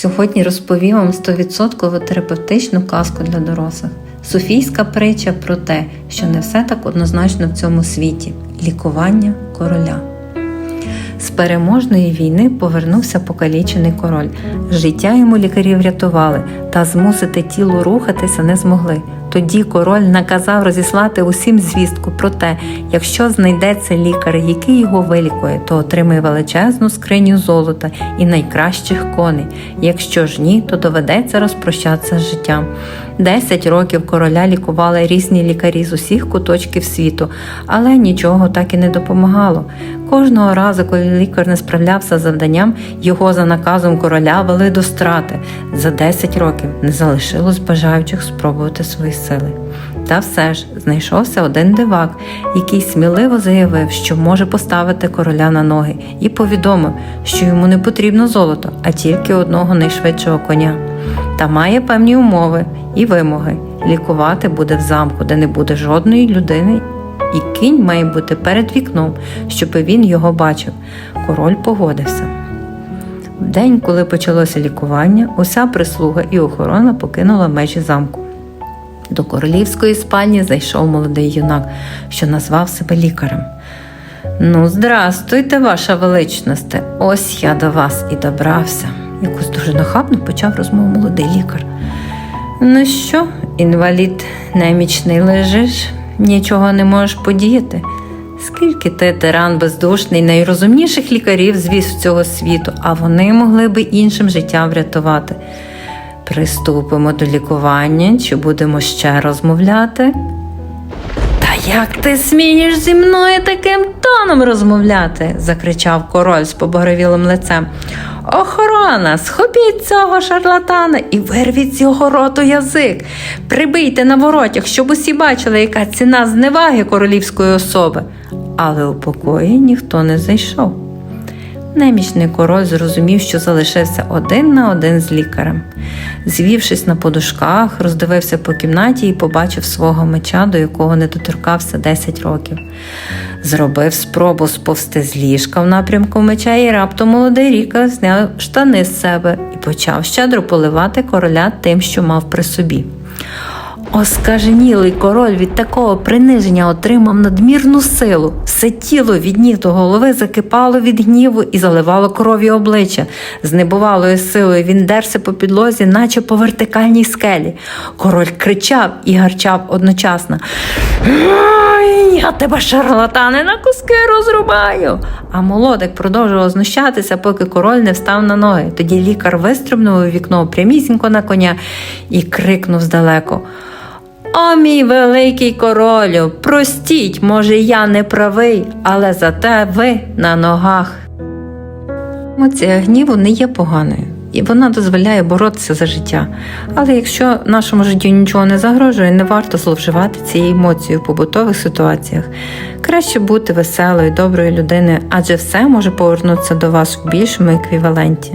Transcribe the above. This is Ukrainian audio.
Сьогодні розповім вам 100% терапевтичну казку для дорослих. Софійська притча про те, що не все так однозначно в цьому світі лікування короля. З переможної війни повернувся покалічений король. Життя йому лікарі врятували, та змусити тіло рухатися не змогли. Тоді король наказав розіслати усім звістку про те, якщо знайдеться лікар, який його вилікує, то отримає величезну скриню золота і найкращих коней. Якщо ж ні, то доведеться розпрощатися з життям. Десять років короля лікували різні лікарі з усіх куточків світу, але нічого так і не допомагало. Кожного разу, коли лікар не справлявся з завданням, його за наказом короля вели до страти. За 10 років не залишилось бажаючих спробувати свої сили. Та все ж знайшовся один дивак, який сміливо заявив, що може поставити короля на ноги, і повідомив, що йому не потрібно золото, а тільки одного найшвидшого коня. Та має певні умови і вимоги. Лікувати буде в замку, де не буде жодної людини, і кінь має бути перед вікном, щоб він його бачив. Король погодився. В день, коли почалося лікування, уся прислуга і охорона покинула межі замку. До королівської спальні зайшов молодий юнак, що назвав себе лікарем. Ну, здрастуйте, ваша величність, ось я до вас і добрався. Якось дуже нахабно почав розмову молодий лікар. Ну що, інвалід немічний лежиш, нічого не можеш подіяти. Скільки ти тиран бездушний, найрозумніших лікарів звіз цього світу, а вони могли би іншим життя врятувати. Приступимо до лікування, чи будемо ще розмовляти? Та як ти смієш зі мною таким тоном розмовляти? закричав король з побагровілим лицем. Охорона, схопіть цього шарлатана і вирвіть з його роту язик. Прибийте на воротях, щоб усі бачили, яка ціна зневаги королівської особи. Але у покої ніхто не зайшов. Немічний король зрозумів, що залишився один на один з лікарем. Звівшись на подушках, роздивився по кімнаті і побачив свого меча, до якого не доторкався 10 років. Зробив спробу сповзти з ліжка в напрямку меча, і раптом молодий ріка зняв штани з себе і почав щедро поливати короля тим, що мав при собі. Оскаженілий король від такого приниження отримав надмірну силу. Все тіло від ніг до голови закипало від гніву і заливало кров'ю обличчя. З небувалою силою він дерся по підлозі, наче по вертикальній скелі. Король кричав і гарчав одночасно. Я тебе, шарлатане, на куски розрубаю. А молодик продовжував знущатися, поки король не встав на ноги. Тоді лікар вистрибнув у вікно прямісінько на коня і крикнув здалеку. О, мій великий королю, простіть, може, я не правий, але зате ви на ногах. Емоція гніву не є поганою, і вона дозволяє боротися за життя. Але якщо нашому життю нічого не загрожує, не варто зловживати цією емоцією в побутових ситуаціях. Краще бути веселою, доброю людиною, адже все може повернутися до вас у більшому еквіваленті.